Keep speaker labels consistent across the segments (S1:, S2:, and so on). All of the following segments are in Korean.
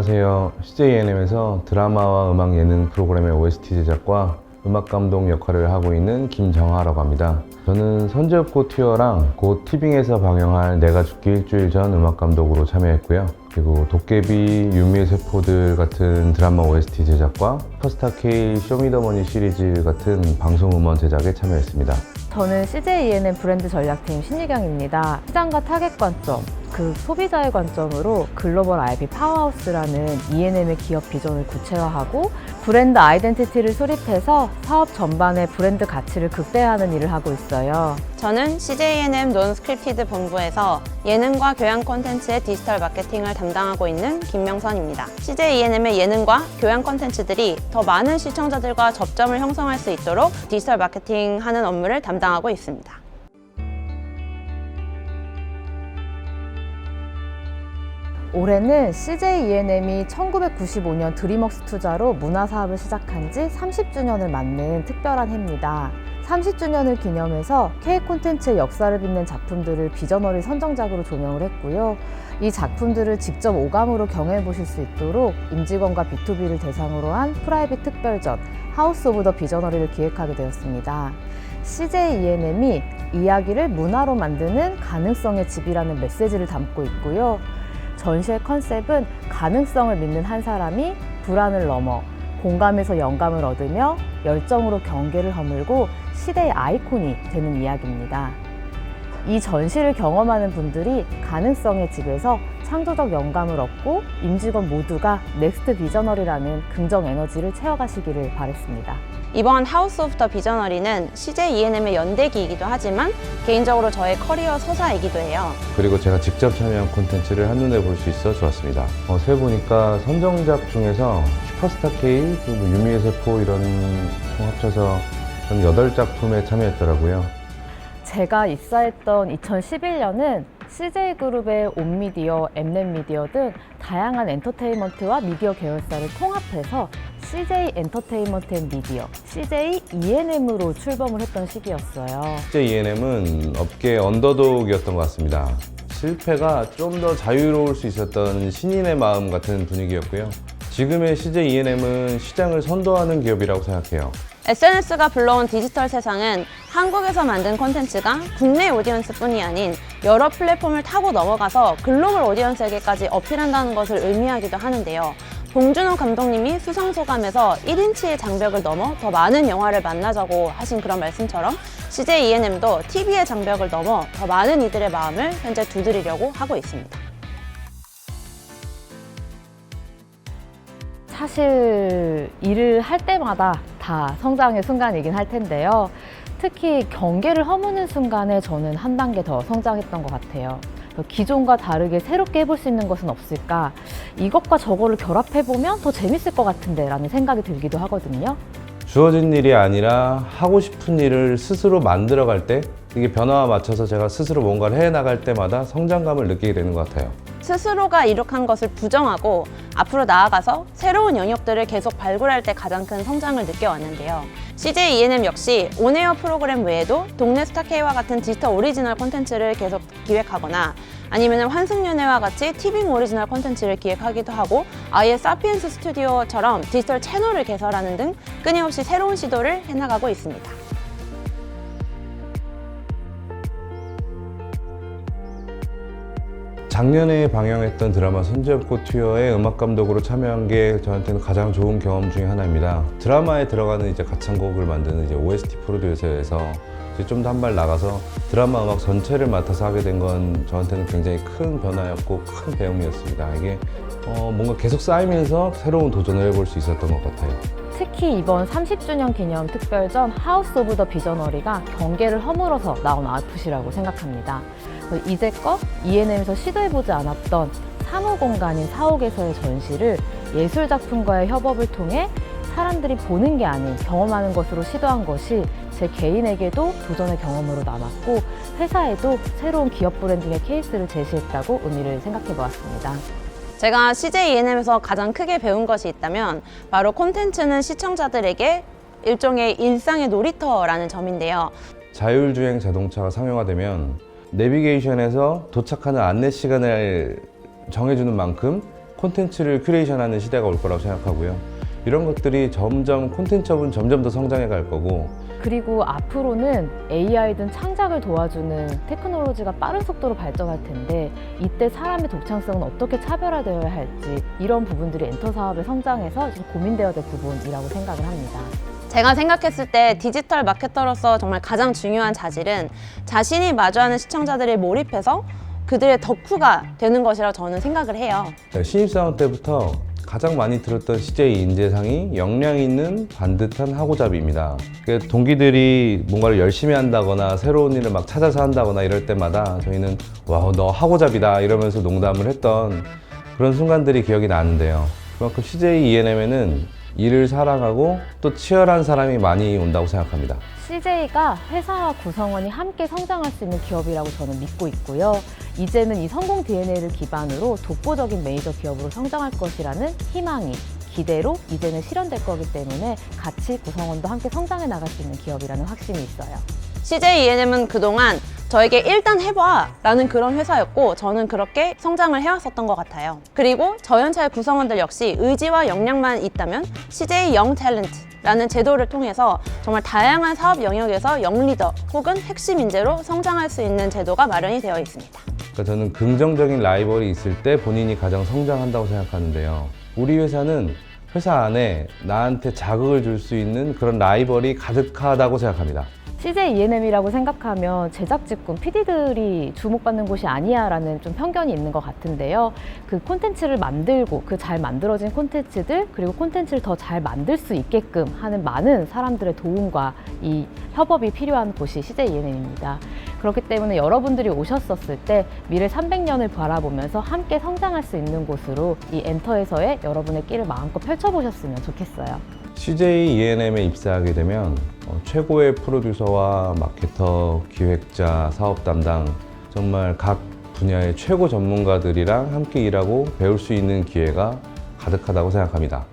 S1: 안녕하세요. CJNM에서 드라마와 음악 예능 프로그램의 OST 제작과 음악 감독 역할을 하고 있는 김정하라고 합니다. 저는 선제업고 튜어랑 곧 티빙에서 방영할 내가 죽기 일주일 전 음악 감독으로 참여했고요. 그리고 도깨비, 유미의 세포들 같은 드라마 OST 제작과 퍼스타 K 쇼미더머니 시리즈 같은 방송 음원 제작에 참여했습니다.
S2: 저는 CJENM 브랜드 전략팀 신유경입니다. 시장과 타겟 관점, 그 소비자의 관점으로 글로벌 IP 파워하우스라는 ENM의 기업 비전을 구체화하고 브랜드 아이덴티티를 수립해서 사업 전반의 브랜드 가치를 극대화하는 일을 하고 있어요.
S3: 저는 CJNM 논스크립티드 본부에서 예능과 교양 콘텐츠의 디지털 마케팅을 담당하고 있는 김명선입니다. CJENM의 예능과 교양 콘텐츠들이 더 많은 시청자들과 접점을 형성할 수 있도록 디지털 마케팅 하는 업무를 담당하고 있습니다.
S2: 올해는 CJENM이 1995년 드림웍스 투자로 문화 사업을 시작한 지 30주년을 맞는 특별한 해입니다. 30주년을 기념해서 K 콘텐츠의 역사를 빛낸 작품들을 비저너리 선정작으로 조명을 했고요. 이 작품들을 직접 오감으로 경험해 보실 수 있도록 임직원과 B2B를 대상으로 한 프라이빗 특별전 하우스 오브 더 비저너리를 기획하게 되었습니다. CJENM이 이야기를 문화로 만드는 가능성의 집이라는 메시지를 담고 있고요. 전시의 컨셉은 가능성을 믿는 한 사람이 불안을 넘어 공감에서 영감을 얻으며 열정으로 경계를 허물고 시대의 아이콘이 되는 이야기입니다. 이 전시를 경험하는 분들이 가능성의 집에서 창조적 영감을 얻고 임직원 모두가 넥스트 비저널이라는 긍정 에너지를 채워가시기를 바랬습니다.
S3: 이번 하우스 오브 더 비저너리는 CJENM의 연대기이기도 하지만 개인적으로 저의 커리어 서사이기도 해요.
S1: 그리고 제가 직접 참여한 콘텐츠를 한눈에 볼 수 있어 좋았습니다. 어, 세 보니까 선정작 중에서 슈퍼스타 K, 그리고 유미의 세포 이런 총 합쳐서 한 8작품에 참여했더라고요.
S2: 제가 입사했던 2011년은 CJ그룹의 온미디어, 엠넷미디어 등 다양한 엔터테인먼트와 미디어 계열사를 통합해서 CJ 엔터테인먼트 앤 미디어, CJ ENM으로 출범을 했던 시기였어요.
S1: 실제 ENM은 업계 언더독이었던 것 같습니다. 실패가 좀 더 자유로울 수 있었던 신인의 마음 같은 분위기였고요. 지금의 CJ ENM은 시장을 선도하는 기업이라고 생각해요.
S3: SNS가 불러온 디지털 세상은 한국에서 만든 콘텐츠가 국내 오디언스뿐이 아닌 여러 플랫폼을 타고 넘어가서 글로벌 오디언스에게까지 어필한다는 것을 의미하기도 하는데요. 봉준호 감독님이 수상소감에서 1인치의 장벽을 넘어 더 많은 영화를 만나자고 하신 그런 말씀처럼 CJ ENM도 TV의 장벽을 넘어 더 많은 이들의 마음을 현재 두드리려고 하고 있습니다.
S2: 사실 일을 할 때마다 다 성장의 순간이긴 할 텐데요. 특히 경계를 허무는 순간에 저는 한 단계 더 성장했던 것 같아요. 기존과 다르게 새롭게 해볼 수 있는 것은 없을까? 이것과 저거를 결합해보면 더 재밌을 것 같은데 라는 생각이 들기도 하거든요.
S1: 주어진 일이 아니라 하고 싶은 일을 스스로 만들어갈 때 이게 변화와 맞춰서 제가 스스로 뭔가를 해나갈 때마다 성장감을 느끼게 되는 것 같아요.
S3: 스스로가 이룩한 것을 부정하고 앞으로 나아가서 새로운 영역들을 계속 발굴할 때 가장 큰 성장을 느껴왔는데요. CJ ENM 역시 온에어 프로그램 외에도 동네 스타K와 같은 디지털 오리지널 콘텐츠를 계속 기획하거나 아니면 환승연애와 같이 티빙 오리지널 콘텐츠를 기획하기도 하고 아예 사피엔스 스튜디오처럼 디지털 채널을 개설하는 등 끊임없이 새로운 시도를 해나가고 있습니다.
S1: 작년에 방영했던 드라마 선제업고 튜어의 음악 감독으로 참여한 게 저한테는 가장 좋은 경험 중에 하나입니다. 드라마에 들어가는 이제 가창곡을 만드는 이제 OST 프로듀서에서 좀 더 한 발 나가서 드라마 음악 전체를 맡아서 하게 된 건 저한테는 굉장히 큰 변화였고 큰 배움이었습니다. 이게 어, 뭔가 계속 쌓이면서 새로운 도전을 해볼 수 있었던 것 같아요.
S2: 특히 이번 30주년 기념 특별전 하우스 오브 더 비저너리가 경계를 허물어서 나온 아웃풋이라고 생각합니다. 이제껏 ENM에서 시도해보지 않았던 사무 공간인 사옥에서의 전시를 예술 작품과의 협업을 통해 사람들이 보는 게 아닌 경험하는 것으로 시도한 것이 제 개인에게도 도전의 경험으로 남았고 회사에도 새로운 기업 브랜딩의 케이스를 제시했다고 의미를 생각해 보았습니다.
S3: 제가 CJ ENM에서 가장 크게 배운 것이 있다면 바로 콘텐츠는 시청자들에게 일종의 일상의 놀이터라는 점인데요.
S1: 자율주행 자동차가 상용화되면 내비게이션에서 도착하는 안내 시간을 정해주는 만큼 콘텐츠를 큐레이션하는 시대가 올 거라고 생각하고요. 이런 것들이 점점 콘텐츠업은 점점 더 성장해 갈 거고
S2: 그리고 앞으로는 AI든 창작을 도와주는 테크놀로지가 빠른 속도로 발전할 텐데 이때 사람의 독창성은 어떻게 차별화되어야 할지 이런 부분들이 엔터 사업의 성장에서 좀 고민되어야 될 부분이라고 생각을 합니다.
S3: 제가 생각했을 때 디지털 마케터로서 정말 가장 중요한 자질은 자신이 마주하는 시청자들에 몰입해서 그들의 덕후가 되는 것이라고 저는 생각을 해요.
S1: 네, 신입사원 때부터 가장 많이 들었던 CJ 인재상이 역량 있는 반듯한 하고잡이입니다. 그 동기들이 뭔가를 열심히 한다거나 새로운 일을 막 찾아서 한다거나 이럴 때마다 저희는 와, 너 하고잡이다 이러면서 농담을 했던 그런 순간들이 기억이 나는데요. 그만큼 CJ ENM에는 일을 사랑하고 또 치열한 사람이 많이 온다고 생각합니다.
S2: CJ가 회사와 구성원이 함께 성장할 수 있는 기업이라고 저는 믿고 있고요. 이제는 이 성공 DNA를 기반으로 독보적인 메이저 기업으로 성장할 것이라는 희망이 기대로 이제는 실현될 거기 때문에 같이 구성원도 함께 성장해 나갈 수 있는 기업이라는 확신이 있어요.
S3: CJ ENM은 그동안 저에게 일단 해봐 라는 그런 회사였고 저는 그렇게 성장을 해왔었던 것 같아요. 그리고 저연차의 구성원들 역시 의지와 역량만 있다면 CJ 영 탤런트 라는 제도를 통해서 정말 다양한 사업 영역에서 영리더 혹은 핵심 인재로 성장할 수 있는 제도가 마련이 되어 있습니다.
S1: 그러니까 저는 긍정적인 라이벌이 있을 때 본인이 가장 성장한다고 생각하는데요. 우리 회사는 회사 안에 나한테 자극을 줄 수 있는 그런 라이벌이 가득하다고 생각합니다.
S2: CJ ENM이라고 생각하면 제작 직군 PD들이 주목받는 곳이 아니야라는 좀 편견이 있는 것 같은데요. 그 콘텐츠를 만들고 그 잘 만들어진 콘텐츠들 그리고 콘텐츠를 더 잘 만들 수 있게끔 하는 많은 사람들의 도움과 이 협업이 필요한 곳이 CJ ENM입니다. 그렇기 때문에 여러분들이 오셨었을 때 미래 300년을 바라보면서 함께 성장할 수 있는 곳으로 이 엔터에서의 여러분의 끼를 마음껏 펼쳐보셨으면 좋겠어요.
S1: CJ ENM에 입사하게 되면 어, 최고의 프로듀서와 마케터, 기획자, 사업 담당 정말 각 분야의 최고 전문가들이랑 함께 일하고 배울 수 있는 기회가 가득하다고 생각합니다.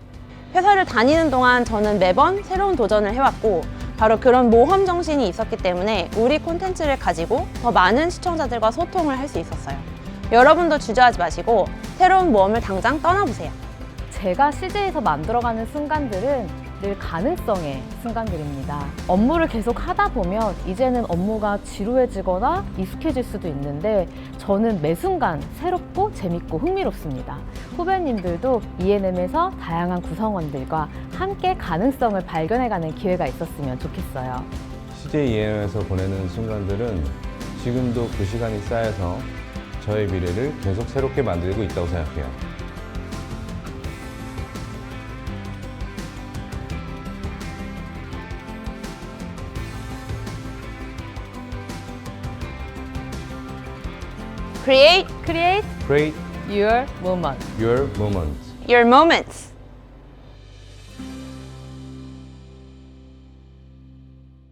S3: 회사를 다니는 동안 저는 매번 새로운 도전을 해왔고 바로 그런 모험 정신이 있었기 때문에 우리 콘텐츠를 가지고 더 많은 시청자들과 소통을 할 수 있었어요. 여러분도 주저하지 마시고 새로운 모험을 당장 떠나보세요.
S2: 제가 CJ에서 만들어가는 순간들은 늘 가능성의 순간들입니다. 업무를 계속 하다 보면 이제는 업무가 지루해지거나 익숙해질 수도 있는데 저는 매 순간 새롭고 재밌고 흥미롭습니다. 후배님들도 ENM에서 다양한 구성원들과 함께 가능성을 발견해가는 기회가 있었으면 좋겠어요.
S1: CJ ENM에서 보내는 순간들은 지금도 그 시간이 쌓여서 저의 미래를 계속 새롭게 만들고 있다고 생각해요.
S3: Create
S2: Create
S1: Create
S2: your moment.
S1: your moment.
S3: your moments.